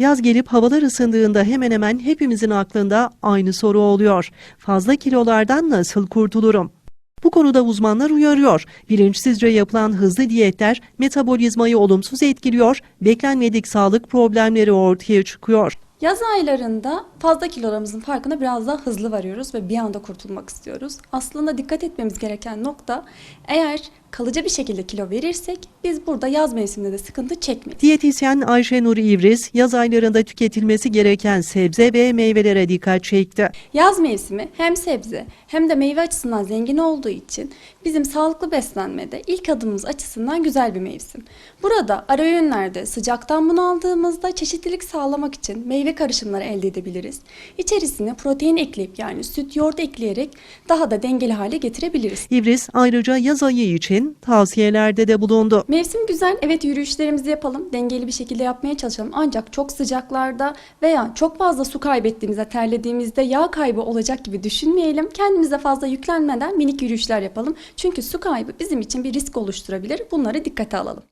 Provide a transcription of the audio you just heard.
Yaz gelip havalar ısındığında hemen hemen hepimizin aklında aynı soru oluyor. Fazla kilolardan nasıl kurtulurum? Bu konuda uzmanlar uyarıyor. Bilinçsizce yapılan hızlı diyetler metabolizmayı olumsuz etkiliyor, beklenmedik sağlık problemleri ortaya çıkıyor. Yaz aylarında fazla kilolarımızın farkına biraz daha hızlı varıyoruz ve bir anda kurtulmak istiyoruz. Aslında dikkat etmemiz gereken nokta eğer kalıcı bir şekilde kilo verirsek biz burada yaz mevsiminde de sıkıntı çekmeyiz. Diyetisyen Ayşe Nur İvriz, yaz aylarında tüketilmesi gereken sebze ve meyvelere dikkat çekti. Yaz mevsimi hem sebze hem de meyve açısından zengin olduğu için bizim sağlıklı beslenmede ilk adımımız açısından güzel bir mevsim. Burada ara öğünlerde sıcaktan bunaldığımızda çeşitlilik sağlamak için meyve karışımları elde edebiliriz. İçerisine protein ekleyip yani süt, yoğurt ekleyerek daha da dengeli hale getirebiliriz. İvriz ayrıca yaz ayı için tavsiyelerde de bulundu. Mevsim güzel. Evet yürüyüşlerimizi yapalım. Dengeli bir şekilde yapmaya çalışalım. Ancak çok sıcaklarda veya çok fazla su kaybettiğimizde, terlediğimizde yağ kaybı olacak gibi düşünmeyelim. Kendimize fazla yüklenmeden minik yürüyüşler yapalım. Çünkü su kaybı bizim için bir risk oluşturabilir. Bunları dikkate alalım.